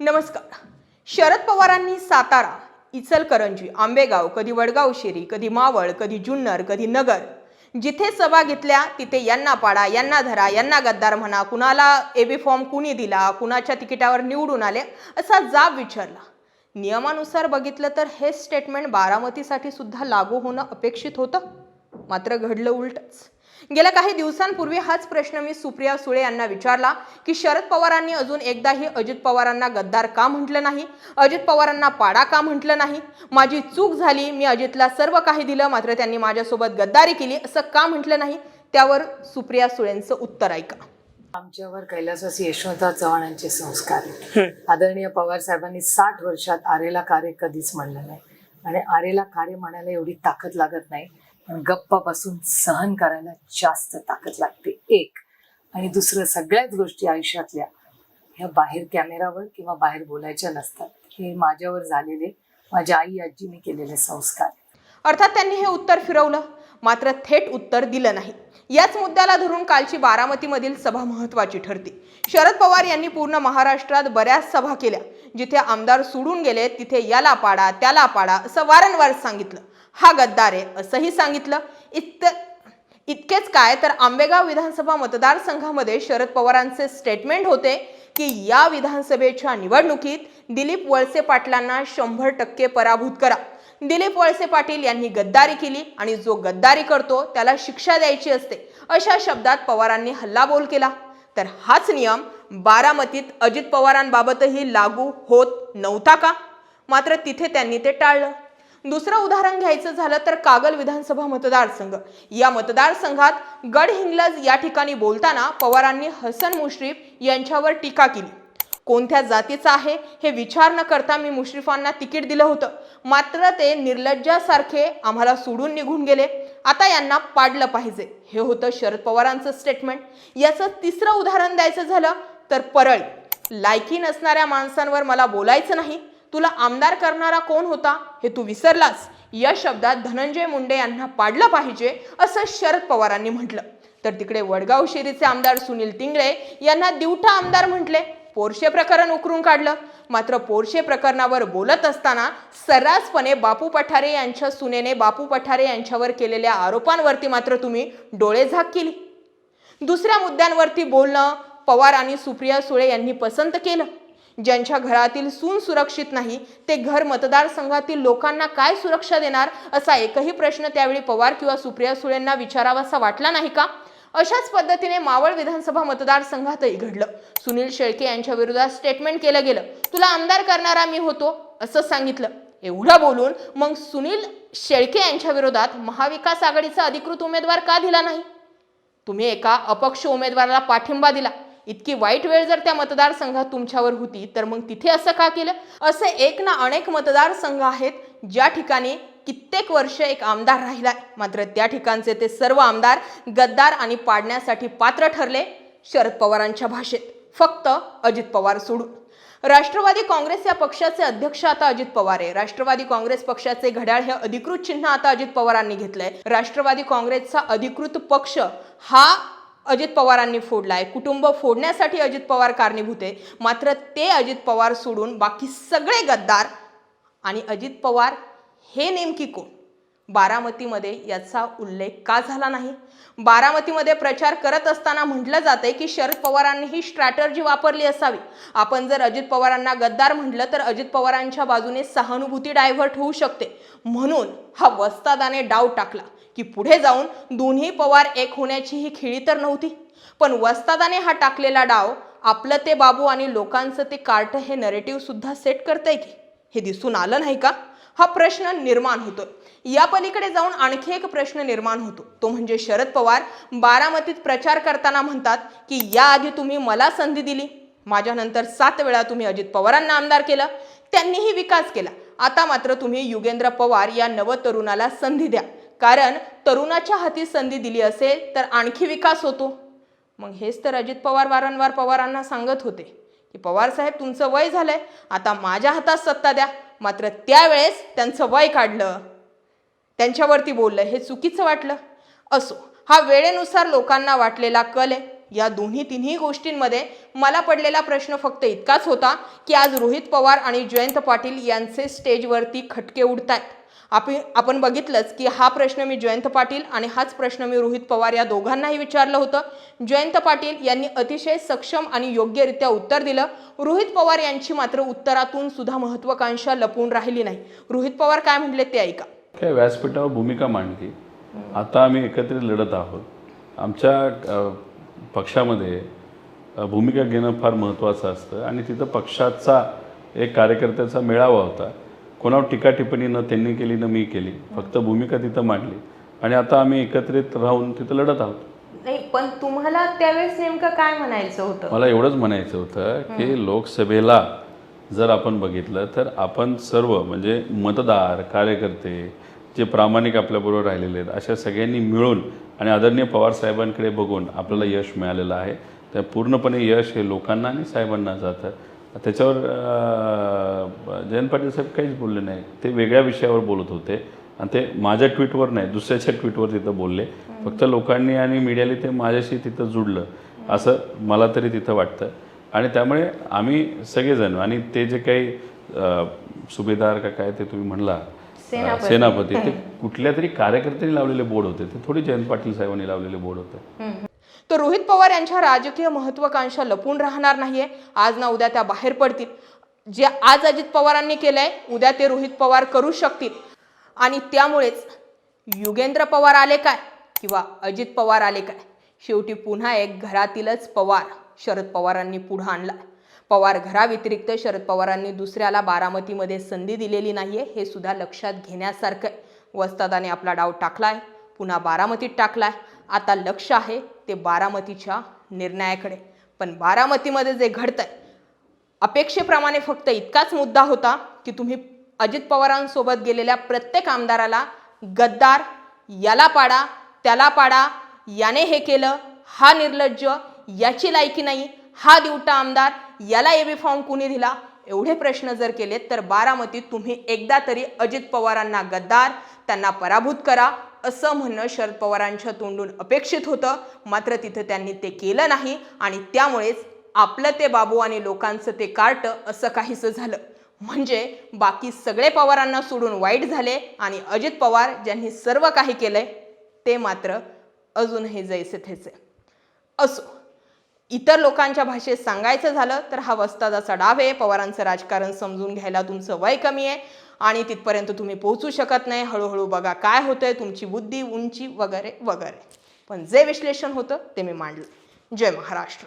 नमस्कार. शरद पवारांनी सातारा इचलकरंजी आंबेगाव कधी वडगाव शेरी कधी मावळ कधी जुन्नर कधी नगर जिथे सभा घेतल्या तिथे यांना पाडा यांना धरा यांना गद्दार म्हणा कुणाला एबी फॉर्म कुणी दिला कुणाच्या तिकिटावर निवडून आले असा जाब विचारला. नियमानुसार बघितलं तर हे स्टेटमेंट बारामतीसाठी सुद्धा लागू होणं अपेक्षित होतं. मात्र घडलं उलटच. गेल्या काही दिवसांपूर्वी हाच प्रश्न मी सुप्रिया सुळे यांना विचारला की शरद पवारांनी अजून एकदाही अजित पवारांना गद्दार का म्हटलं नाही? अजित पवारांना पाडा का म्हटलं नाही? माझी चूक झाली मी अजितला सर्व काही दिलं मात्र त्यांनी माझ्यासोबत गद्दारी केली असं का म्हटलं नाही? त्यावर सुप्रिया सुळेंचं उत्तर ऐका. आमच्यावर कैलासवासी यशवंतराव चव्हाण यांचे संस्कार. आदरणीय पवार साहेबांनी साठ वर्षात आरेला कार्य कधीच म्हणलं नाही. आणि आरेला कार्य म्हणायला एवढी ताकद लागत नाही. पण बसून सहन करायला जास्त ताकद लागते. एक. आणि दुसरं सगळ्याच गोष्टी आयुष्यातल्या ह्या बाहेर कॅमेरावर किंवा बाहेर बोलायच्या नसतात. हे माझ्यावर झालेले माझ्या आई आजीने केलेले संस्कार. अर्थात त्यांनी हे उत्तर फिरवलं. मात्र थेट उत्तर दिलं नाही. याच मुद्द्याला धरून कालची बारामतीमधील सभा महत्वाची ठरते. शरद पवार यांनी पूर्ण महाराष्ट्रात बऱ्याच सभा केल्या. जिथे आमदार सोडून गेले तिथे याला पाडा त्याला पाडा असं वारंवार सांगितलं. हा गद्दार आहे. असंही सांगितलं. इत इतकेच काय? तर आंबेगाव विधानसभा मतदारसंघामध्ये शरद पवारांचे स्टेटमेंट होते की या विधानसभेच्या निवडणुकीत दिलीप वळसे पाटलांना शंभर टक्के पराभूत करा. दिलीप वळसे पाटील यांनी गद्दारी केली आणि जो गद्दारी करतो त्याला शिक्षा द्यायची असते. अशा शब्दात पवारांनी हल्लाबोल केला. तर हाच नियम बारामतीत अजित पवारांबाबतही लागू होत नव्हता का? मात्र तिथे त्यांनी ते टाळलं. दुसरं उदाहरण घ्यायचं झालं तर कागल विधानसभा मतदारसंघ. या मतदारसंघात गडहिंग्लज या ठिकाणी बोलताना पवारांनी हसन मुश्रीफ यांच्यावर टीका केली. कोणत्या जातीचा आहे हे विचार न करता मी मुश्रीफांना तिकीट दिलं होतं. मात्र ते निर्लज्जासारखे आम्हाला सोडून निघून गेले. आता यांना पाडलं पाहिजे. हे होतं शरद पवारांचं स्टेटमेंट याचं तिसरं उदाहरण द्यायचं झालं तर परळी. लायकी नसणाऱ्या माणसांवर मला बोलायचं नाही. तुला आमदार करणारा कोण होता हे तू विसरलास? या शब्दात धनंजय मुंडे यांना पाडलं पाहिजे असं शरद पवारांनी म्हटलं. तर तिकडे वडगाव शेरीचे आमदार सुनील तिंगळे यांना दिवठा आमदार म्हटले. पोरशे प्रकरण उकरून काढलं. मात्र पोरशे प्रकरणावर बोलत असताना सर्रासपणे बापू पठारे यांच्या सुनेने बापू पठारे यांच्यावर केलेल्या आरोपांवरती मात्र तुम्ही डोळे झाक केली. दुसऱ्या मुद्द्यांवरती बोलणं पवार आणि सुप्रिया सुळे यांनी पसंत केलं. ज्यांच्या घरातील सून सुरक्षित नाही ते घर मतदारसंघातील लोकांना काय सुरक्षा देणार असा एकही प्रश्न त्यावेळी पवार किंवा सुप्रिया सुळेंना विचारावासा वाटला नाही का? अशाच पद्धतीने मावळ विधानसभा मतदारसंघातही घडलं. सुनील शेळके यांच्या विरोधात स्टेटमेंट केलं गेलं. तुला आमदार करणारा मी होतो असं सांगितलं. एवढं बोलून मग सुनील शेळके यांच्या विरोधात महाविकास आघाडीचा अधिकृत उमेदवार का दिला नाही? तुम्ही एका अपक्ष उमेदवाराला पाठिंबा दिला. इतकी वाईट वेळ जर त्या मतदारसंघात तुमच्यावर होती तर मग तिथे असं का केलं? असे एक ना अनेक मतदारसंघ आहेत ज्या ठिकाणी कित्येक वर्ष एक आमदार राहिलाय मात्र त्या ठिकाणचे ते सर्व आमदार गद्दार आणि पाडण्यासाठी पात्र ठरले शरद पवारांच्या भाषेत. फक्त अजित पवार सोडून. राष्ट्रवादी काँग्रेस या पक्षाचे अध्यक्ष आता अजित पवार आहे. राष्ट्रवादी काँग्रेस पक्षाचे घड्याळ हे अधिकृत चिन्ह आता अजित पवारांनी घेतलंय. राष्ट्रवादी काँग्रेसचा अधिकृत पक्ष हा अजित पवारांनी फोडलाय. कुटुंब फोडण्यासाठी अजित पवार कारणीभूत आहे. मात्र ते अजित पवार सोडून बाकी सगळे गद्दार आणि अजित पवार हे नेमकी कोण? बारामतीमध्ये याचा उल्लेख का झाला नाही? बारामतीमध्ये प्रचार करत असताना म्हटलं जातंय की शरद पवारांनी ही स्ट्रॅटर्जी वापरली असावी. आपण जर अजित पवारांना गद्दार म्हटलं तर अजित पवारांच्या बाजूने सहानुभूती डायव्हर्ट होऊ शकते. म्हणून हा वस्तादाने डाव टाकला की पुढे जाऊन दोन्ही पवार एक होण्याची ही खिळी तर नव्हती. पण वस्तादाने हा टाकलेला डाव आपलं ते बाबू आणि लोकांचं ते कार्ट हे नरेटिव्ह सुद्धा सेट करतंय की. हे दिसून आलं नाही का? हा प्रश्न निर्माण होतो. या पलीकडे जाऊन आणखी एक प्रश्न निर्माण होतो. तो म्हणजे शरद पवार बारामतीत प्रचार करताना म्हणतात की याआधी तुम्ही मला संधी दिली. माझ्यानंतर सात वेळा तुम्ही अजित पवारांना आमदार केलं. त्यांनीही विकास केला. आता मात्र तुम्ही युगेंद्र पवार या नव तरुणाला संधी द्या. कारण तरुणाच्या हाती संधी दिली असेल तर आणखी विकास होतो. मग हेच तर अजित पवार वारंवार पवारांना सांगत होते की पवार साहेब तुमचं वय झालंय. आता माझ्या हातात सत्ता द्या. मात्र त्यावेळेस त्यांचं वय काढलं. त्यांच्यावरती बोललं हे चुकीचं वाटलं. असो हा वेळेनुसार लोकांना वाटलेला कल आहे. या दोन्ही तिन्ही गोष्टींमध्ये मला पडलेला प्रश्न फक्त इतकाच होता की आज रोहित पवार आणि जयंत पाटील यांचे स्टेजवरती खटके उडत आहेत आपण आपण बघितलंच की हा प्रश्न मी जयंत पाटील आणि हाच प्रश्न मी रोहित पवार या दोघांनाही विचारलं होतं. जयंत पाटील यांनी अतिशय सक्षम आणि योग्यरित्या उत्तर दिलं. रोहित पवार यांची मात्र उत्तरातून सुद्धा महत्वाकांक्षा लपून राहिली नाही. रोहित पवार काय म्हटले ते ऐका. काय व्यासपीठावर भूमिका मांडली आता आम्ही एकत्रित लढत आहोत. आमच्या पक्षामध्ये भूमिका घेणं फार महत्त्वाचं असतं. आणि तिथं पक्षाचा एक कार्यकर्त्याचा मेळावा होता. कोणावर टीका टिप्पणी न त्यांनी केली न मी केली. फक्त भूमिका तिथं मांडली. आणि आता आम्ही एकत्रित राहून तिथं लढत आहोत. नाही पण तुम्हाला त्यावेळेस नेमकं काय म्हणायचं होतं? मला एवढंच म्हणायचं होतं की लोकसभेला जर आपण बघितलं तर आपण सर्व म्हणजे मतदार कार्यकर्ते जे प्रामाणिक आपल्याबरोबर राहिलेले आहेत अशा सगळ्यांनी मिळून आणि आदरणीय पवार साहेबांकडे बघून आपल्याला यश मिळालेलं आहे. त्या पूर्णपणे यश हे लोकांना आणि साहेबांना जातं. त्याच्यावर जयंत पाटील साहेब काहीच बोलले नाही. ते वेगळ्या विषयावर बोलत होते आणि ते माझ्या ट्विटवर नाही दुसऱ्याच्या ट्विटवर तिथं बोलले. फक्त लोकांनी आणि मीडियाने ते माझ्याशी तिथं जुडलं. असं मला तरी तिथं वाटतं. आणि त्यामुळे आम्ही सगळेजण आणि ते जे काही सुभेदार का काय ते तुम्ही म्हणला सेनापती. ते कुठल्या तरी कार्यकर्त्यांनी लावलेले बोर्ड होते. ते थोडी जयंत पाटील साहेबांनी लावलेले बोर्ड होते. तर रोहित पवार यांच्या राजकीय महत्वाकांक्षा लपून राहणार नाहीये. आज ना उद्या त्या बाहेर पडतील. जे आज अजित पवारांनी केलंय उद्या ते रोहित पवार करू शकतील. आणि त्यामुळेच युगेंद्र पवार आले काय किंवा अजित पवार आले काय? शेवटी पुन्हा एक घरातीलच पवार शरद पवारांनी पुढं आणला पवार घराव्यतिरिक्त शरद पवारांनी दुसऱ्याला बारामतीमध्ये संधी दिलेली नाहीये हे सुद्धा लक्षात घेण्यासारखं आहे. वस्तादाने आपला डाव टाकलाय पुन्हा बारामतीत टाकलाय. आता लक्ष आहे ते बारामतीच्या निर्णयाकडे. पण बारामतीमध्ये जे घडतं आहे अपेक्षेप्रमाणे फक्त इतकाच मुद्दा होता की तुम्ही अजित पवारांसोबत गेलेल्या प्रत्येक आमदाराला गद्दार याला पाडा त्याला पाडा याने हे केलं हा निर्लज्ज याची लायकी नाही हा दिवटा आमदार याला ए बी फॉर्म कुणी दिला? एवढे प्रश्न जर केलेत तर बारामतीत तुम्ही एकदा तरी अजित पवारांना गद्दार त्यांना पराभूत करा असं म्हणणं शरद पवारांच्या तोंडून अपेक्षित होतं. मात्र तिथं त्यांनी ते केलं नाही आणि त्यामुळेच आपलं ते बाबू आणि लोकांचं ते कार्ट असं काहीसं झालं. म्हणजे बाकी सगळे पवारांना सोडून वाईट झाले आणि अजित पवार ज्यांनी सर्व काही केलंय ते मात्र अजूनही जैसे थेचे असो इतर लोकांच्या भाषेत सांगायचं झालं तर हा वस्तादाचा डाव आहे. पवारांचं राजकारण समजून घ्यायला तुमचं वय कमी आहे. आणि तिथपर्यंत तुम्ही पोहोचू शकत नाही. हळूहळू बघा काय होतंय तुमची बुद्धी उंची वगैरे वगैरे. पण जे विश्लेषण होतं ते मी मांडलं. जय महाराष्ट्र.